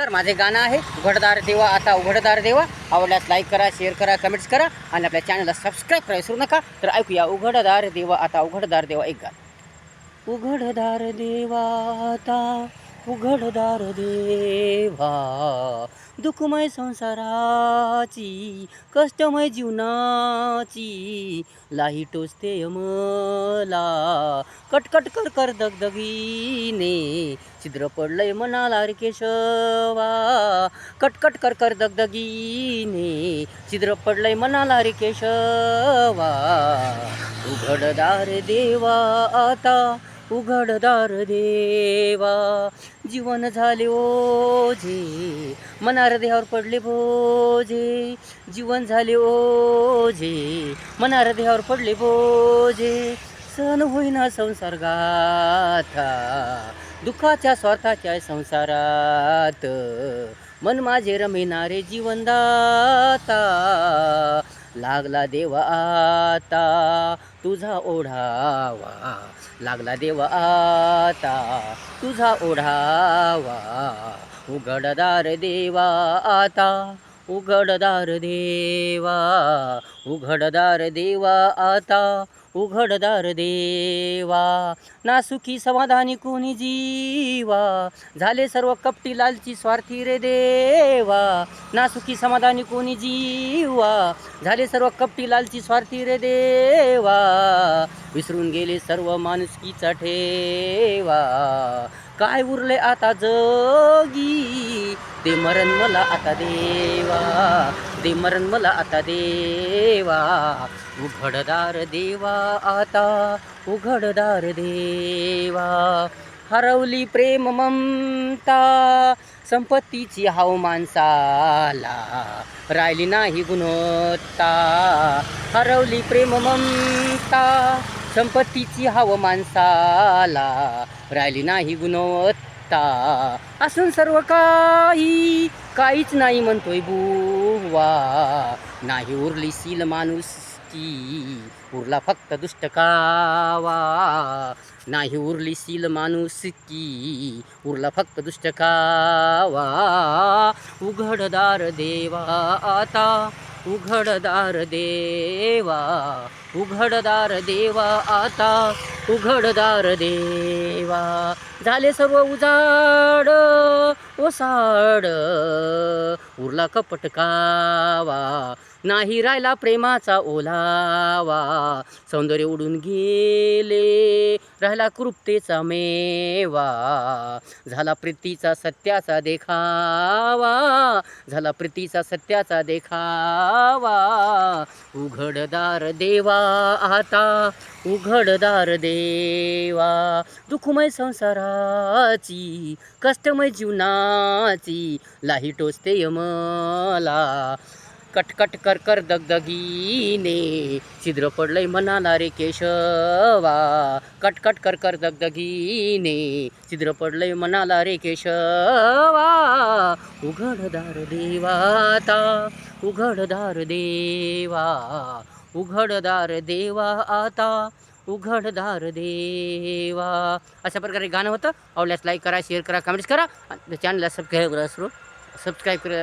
नमस्कार. माझे गाणं आहे उघडदार देवा आता उघडदार देवा. आवडल्यास लाईक करा शेअर करा कमेंट्स करा आणि आपल्या चॅनलला सबस्क्राईब करा विसरू नका. तर ऐकूया उघडदार देवा आता उघडदार देवा एक गाणं. उघडदार देवा आता उघडदार देवा. दुःखमय संसाराची कष्टमय जीवनाची. लाही टोचते मला कटकट कर कर दगदगीने. छिद्र पडलंय मनाला रे केशवा कटकट कर कर दगदगीने. छिद्र पडलंय मनाला रे केशवा. उघडदार देवा आता उघडदार देवा. जीवन झाले ओझे मनार देहावर पडले बोझे जीवन झाले ओझे मनार देहावर पडले बोझे सण होईना संसार गाथा दुःखाच्या स्वार्थाच्या संसारात. मन माझे रमेनारे जीवनदाता. लागला देवा आता तुझा ओढावा. लागला देवा आता तुझा ओढावा. उघडदार देवा आता उघडदार देवा उघडदार देवा आता उघडदार देवा. नासुखी समाधानी कोणी जीवा झाले सर्व कपटी लालची स्वार्थी रे देवा. नासुखी समाधानी कोणी जीवा झाले सर्व कपटी लालची स्वार्थी रे देवा. विसरून गेले सर्व माणुसकीचा ठेवा. काय उरले आता जगी? ते मरण मला आता देवा दे मरण मला आता देवा. उघडदार देवा आता उघडदार देवा. हरवली प्रेम ममता संपत्तीची हाव माणसाला राहिली नाही गुणवत्ता. हरवली प्रेम ममता संपत्तीची हव माणसाला राहिली नाही गुणवत्ता. असून सर्व काही काहीच नाही म्हणतोय बुवा. नाही उरली सील माणूस की उरला फक्त दुष्ट कावा. नाही उरली सील माणूस की उरला फक्त दुष्ट कावा. उघडदार देवा आता उघडदार देवा उघडदार देवा आता उघडदार देवा. झाले सर्व उजाड ओसाड उरला कपटकावा नाही राहिला प्रेमाचा ओलावा. सौंदर्य उडून गेले राहिला कृप्तेचा मेवा. झाला प्रीतीचा सत्याचा देखावा. झाला प्रीतीचा सत्याचा देखावा. उघडदार देवा आता उघडदार देवा. दुःखमय संसाराची कष्टमय जीवनाची लाही टोचते मला. कटकट कर कर दगदगीने. छिद्र पडलंय म्हणाला रे केशवा. कटकट कर कर दगदगीने. छिद्र पडलंय म्हणाला रे केशवा. उघडदार देवाता उघडदार देवा. उघडदार देवा आता. उघडदार देवा. अशा प्रकारे गाणं होतं. आवडल्यास लाईक करा शेअर करा कमेंट्स करा. आणि चॅनलला सबस्क्राईब करा सबस्क्राईब करा.